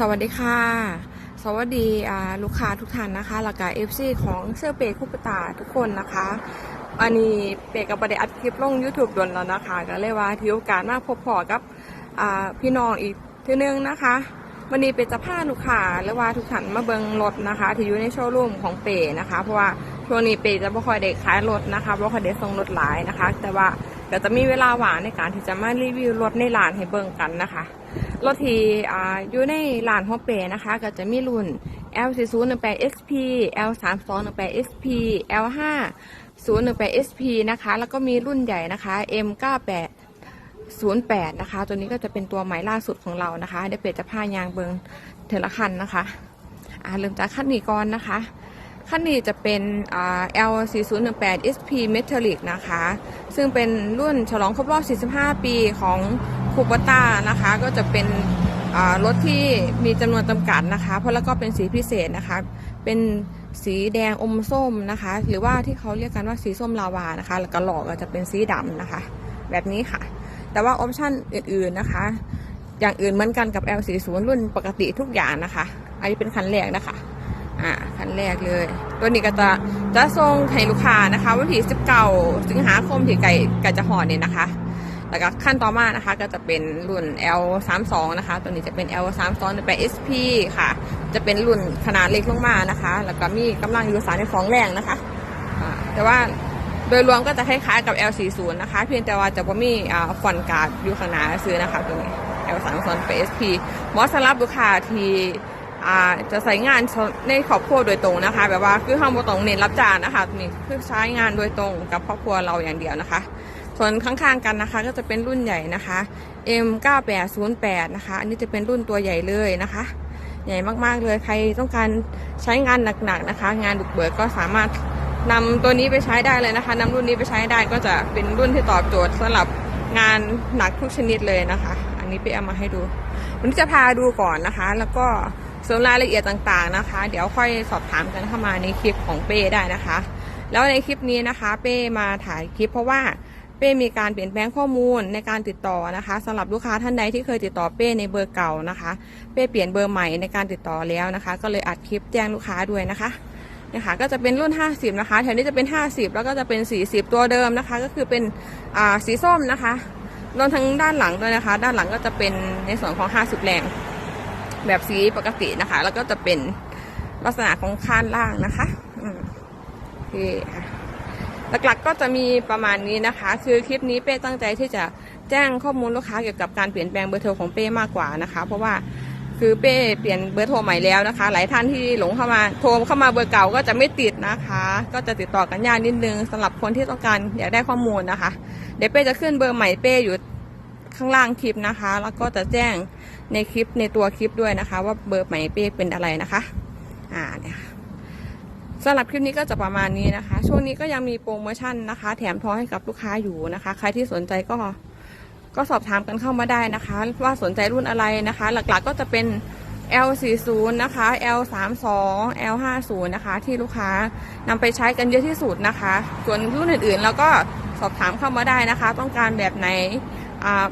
สวัสดีค่ะ สวัสดีลูกค้าทุกท่านนะคะแล้วก็เอฟซีของเสื้อเปย์คุปตาทุกคนนะคะ อันนี้เปย์กับประเดอัดคลิปลง YouTube ดนแล้วนะคะ ก็เลยว่าถือโอกาสมาพบพอกับพี่น้องอีกทีนึงนะคะ วันนี้เปย์จะพาลูกค้าหรือว่าทุกท่านมาเบิงรถนะคะ ที่อยู่ในโชว์รูมของเปย์นะคะ เพราะว่าช่วงนี้เปย์จะไม่ค่อยได้ขายรถนะคะไม่ค่อยได้ส่งรถหลายนะคะ แต่ว่า ก็จะมีเวลาหวางในการที่จะมารีวิวรถในร้านให้เบิ่งกันนะคะ รถที่อ่าอยู่ในร้านฮอปเปนะคะ ก็จะมีรุ่น L 4 0 1 8 SP L 3 2 1 8 SP L 5 0 1 8 SP นะคะ แล้วก็มีรุ่นใหญ่นะคะ M 9 8 08 นะคะ ตัวนี้ก็จะเป็นตัวใหม่ล่าสุดของเรานะคะเดี๋ยวเป็ดจะพายางเบิงเทละคันนะคะ อ่าเริ่มจากคันนี้ก่อนนะคะ คันนี้จะเป็น L 4 0 1 8 SP Metallic นะคะ ซึ่งเป็นรุ่นฉลองครบรอบ 45 ปีของคูปต้านะคะ ก็จะเป็นรถที่มีจำนวนจำกัดนะคะ เพราะแล้วก็เป็นสีพิเศษนะคะ เป็นสีแดงอมส้มนะคะ หรือว่าที่เขาเรียกกันว่าสีส้มลาวานะคะ แล้วก็หลอกก็จะเป็นสีดำนะคะ แบบนี้ค่ะ แต่ว่าออปชั่นอื่นๆนะคะ อย่างอื่นเหมือนกันกับ L40 รุ่นปกติทุกอย่างนะคะ อันนี้เป็นคันแรกนะคะ อ่าคันแรกเลย ตัวนี้ก็จะจะส่งให้ลูกค้านะคะ วันที่19สิงหาคมที่ไก่ไก่จะห่อเนี่ยนะคะ แล้วก็ขั้นต่อมานะคะ ก็จะเป็นรุ่น L32 นะคะ ตัวนี้จะเป็น L32 เป็น SP ค่ะ จะเป็นรุ่นขนาดเล็กลงมานะคะ แล้วก็มีกำลังอยู่สารในฟองแรงนะคะแต่ว่าโดยรวมก็จะคล้ายๆกับ L40 นะคะ เพียงแต่ว่าจะมีฟอนการ์ดอยู่ข้างหน้าซื้อนะคะ ตัวนี้ L32 เป็น SP เหมาะสำหรับลูกค้าที่ อ่าจะใส่งานในครอบครัวโดยตรงนะคะ แบบว่าคือห้องบ่ต้องเน้นรับจางนะคะนี่คือใช้งานโดยตรงกับครอบครัวเราอย่างเดียวนะคะ ส่วนข้างๆกันนะคะ ก็จะเป็นรุ่นใหญ่นะคะ M9808 นะคะ อันนี้จะเป็นรุ่นตัวใหญ่เลยนะคะ ใหญ่มากๆเลยใครต้องการใช้งานหนักๆนะคะ งานบุกเบิกก็สามารถนำตัวนี้ไปใช้ได้เลยนะคะนำรุ่นนี้ไปใช้ได้ก็จะเป็นรุ่นที่ตอบโจทย์สำหรับงานหนักทุกชนิดเลยนะคะ อันนี้ไปเอามาให้ดู วันนี้จะพาดูก่อนนะคะ แล้วก็ ส่วนรายละเอียดต่างๆนะคะ เดี๋ยวค่อยสอบถามกันเข้ามาในคลิปของเป้ได้นะคะ แล้วในคลิปนี้นะคะ เป้มาถ่ายคลิปเพราะว่าเป้มีการเปลี่ยนแปลงข้อมูลในการติดต่อนะคะสำหรับลูกค้าท่านใดที่เคยติดต่อเป้ในเบอร์เก่านะคะ เป้เปลี่ยนเบอร์ใหม่ในการติดต่อแล้วนะคะ ก็เลยอัดคลิปแจ้งลูกค้าด้วยนะคะเนี่ยค่ะก็จะเป็นรุ่น 50 นะคะ แถวนี้จะเป็น 50 แล้วก็จะเป็น 40 ตัวเดิมนะคะ ก็คือเป็นสีส้มนะคะรวมทั้งด้านหลังด้วยนะคะ ด้านหลังก็จะเป็นในส่วนของ 50 แรง แบบสีปกตินะคะ แล้วก็จะเป็นลักษณะของคานล่างนะคะโอเคหลักๆก็จะมีประมาณนี้นะคะ คือคลิปนี้เป้ตั้งใจที่จะแจ้งข้อมูลลูกค้าเกี่ยวกับการเปลี่ยนแปลงเบอร์โทรของเป้มากกว่านะคะ เพราะว่าคือเป้เปลี่ยนเบอร์โทรใหม่แล้วนะคะ หลายท่านที่หลงเข้ามาโทรเข้ามาเบอร์เก่าก็จะไม่ติดนะคะ ก็จะติดต่อกันยากนิดนึงสำหรับคนที่ต้องการอยากได้ข้อมูลนะคะ เดี๋ยวเป้จะขึ้นเบอร์ใหม่เป้อยู่ ข้างล่างคลิปนะคะ แล้วก็จะแจ้งในคลิปในตัวคลิปด้วยนะคะ ว่าเบอร์หม่เป้เป็นอะไรนะคะ อ่าเนี่ยสำหรับคลิปนี้ก็จะประมาณนี้นะคะ ช่วงนี้ก็ยังมีโปรโมชั่นนะคะ แถมทองให้กับลูกค้าอยู่นะคะ ใครที่สนใจก็ก็สอบถามกันเข้ามาได้นะคะ ว่าสนใจรุ่นอะไรนะคะ หลักๆก็จะเป็น L40 นะคะ L32 L50 นะคะ ที่ลูกค้านำไปใช้กันเยอะที่สุดนะคะ ส่วนรุ่นอื่นๆเราก็สอบถามเข้ามาได้นะคะ ต้องการแบบไหนอ่า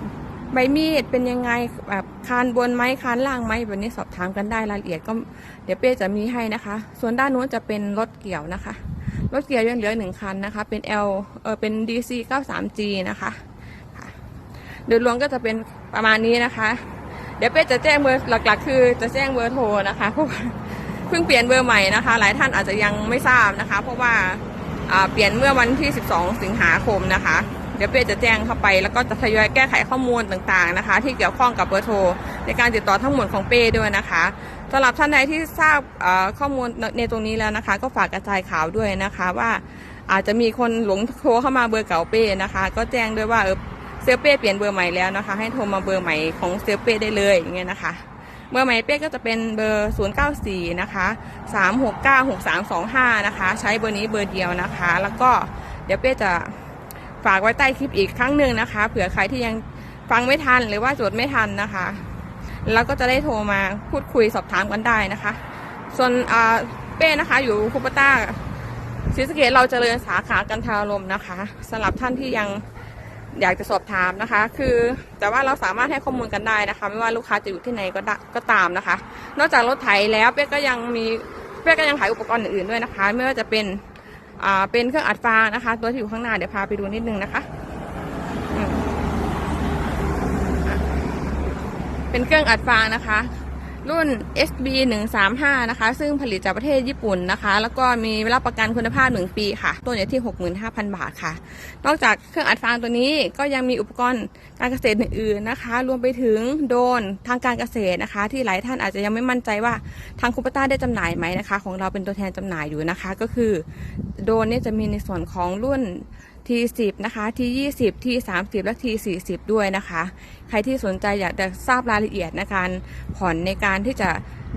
ใบมีดเป็นยังไงแบบคานบนไหมคานล่างไหมแบบนี้สอบถามกันได้รายละเอียดก็ เดี๋ยวเป้จะมีให้นะคะ ส่วนด้านนู้นจะเป็นรถเกี่ยวนะคะ รถเกี่ยวยังเหลือหนึ่งคันนะคะ เป็น L เออเป็น DC 93G นะคะโดยรวมก็จะเป็นประมาณนี้นะคะ เดี๋ยวเป้จะแจ้งเบอร์หลักๆ คือจะแจ้งเบอร์โทรนะคะเพราะว่าเพิ่งเปลี่ยนเบอร์ใหม่นะคะ หลายท่านอาจจะยังไม่ทราบนะคะ เพราะว่าอ่าเปลี่ยนเมื่อวันที่ 12 สิงหาคมนะคะ เดี๋ยวเป้จะแจ้งเข้าไป แล้วก็จะทยอยแก้ไขข้อมูลต่างๆนะคะ ที่เกี่ยวข้องกับเบอร์โทร ในการติดต่อทั้งหมดของเป้ด้วยนะคะสำหรับท่านใดที่ทราบข้อมูลในตรงนี้แล้วนะคะ ก็ฝากกระจายข่าวด้วยนะคะว่าอาจจะมีคนหลงโทรเข้ามาเบอร์เก่าเป้นะคะ ก็แจ้งด้วยว่าเออเซลเป้เปลี่ยนเบอร์ใหม่แล้วนะคะ ให้โทรมาเบอร์ใหม่ของเซลเป้ได้เลยอย่างเงี้ยนะคะเบอร์ใหม่เป้ก็จะเป็นเบอร์ 094 นะคะ 369 6325 นะคะ ใช้เบอร์นี้เบอร์เดียวนะคะ แล้วก็เดี๋ยวเป้จะ ฝากไว้ใต้คลิปอีกครั้งหนึ่งนะคะ เผื่อใครที่ยังฟังไม่ทันหรือว่าจดไม่ทันนะคะ แล้วก็จะได้โทรมาพูดคุยสอบถามกันได้นะคะ ส่วนเป้นะคะ อยู่คูปต้าศรีสะเกดเราจเจริญสาขากันทารมนะคะสำหรับท่านที่ยังอยากจะสอบถามนะคะ คือแต่ว่าเราสามารถให้ข้อมูลกันได้นะคะ ไม่ว่าลูกค้าจะอยู่ที่ไหนก็ก็ตามนะคะ นอกจากรถไถแล้วเป๊กก็ยังมีเป๊กก็ยังขายอุปกรณ์อื่นๆด้วยนะคะ ไม่ว่าจะเป็น เป็นเครื่องอัดฟางนะคะ ตัวที่อยู่ข้างหน้าเดี๋ยวพาไปดูนิดนึงนะคะ เป็นเครื่องอัดฟางนะคะ รุ่น SB 135นะคะ ซึ่งผลิตจากประเทศญี่ปุ่นนะคะ แล้วก็มีรับประกันคุณภาพ 1 ปีค่ะ ตัวอยู่ที่ 65,000 บาทค่ะ นอกจากเครื่องอัดฟางตัวนี้ก็ยังมีอุปกรณ์การเกษตรอื่นๆนะคะ รวมไปถึงโดนทางการเกษตรนะคะ ที่หลายท่านอาจจะยังไม่มั่นใจว่าทางคูปต้าได้จำหน่ายไหมนะคะ ของเราเป็นตัวแทนจำหน่ายอยู่นะคะ ก็คือโดนเนี่ยจะมีในส่วนของรุ่น T10 นะคะ T20 T30 และ T40 ด้วยนะคะ ใครที่สนใจอยากจะทราบรายละเอียดในการผ่อนในการที่จะ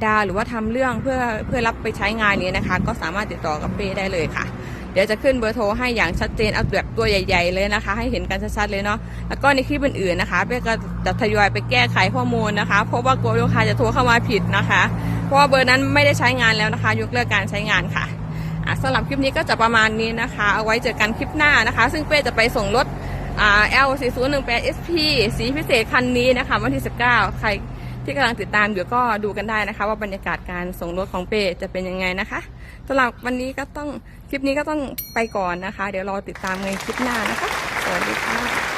ดาวหรือว่าทำเรื่องเพื่อเพื่อรับไปใช้งานนี้นะคะ ก็สามารถติดต่อกับเป้ได้เลยค่ะ เดี๋ยวจะขึ้นเบอร์โทรให้อย่างชัดเจนเอาแบบตัวใหญ่ ๆ เลยนะคะ ให้เห็นกันชัดๆเลยเนาะแล้วก็ในคลิปอื่นๆนะคะเป้ก็จะทยอยไปแก้ไขข้อมูลนะคะ เพราะว่ากลัวลูกค้าจะโทรเข้ามาผิดนะคะ เพราะว่าเบอร์นั้นไม่ได้ใช้งานแล้วนะคะ ยกเลิกการใช้งานค่ะ สำหรับคลิปนี้ก็จะประมาณนี้นะคะ เอาไว้เจอกันคลิปหน้านะคะ ซึ่งเป้จะไปส่งรถอ่า L 4 0 1 8 SP สีพิเศษคันนี้นะคะ วันที่ 19 ใครที่กำลังติดตามอยู่ก็ดูกันได้นะคะ ว่าบรรยากาศการส่งรถของเป้จะเป็นยังไงนะคะสำหรับวันนี้ก็ต้องคลิปนี้ก็ต้องไปก่อนนะคะ เดี๋ยวรอติดตามในคลิปหน้านะคะ สวัสดีค่ะ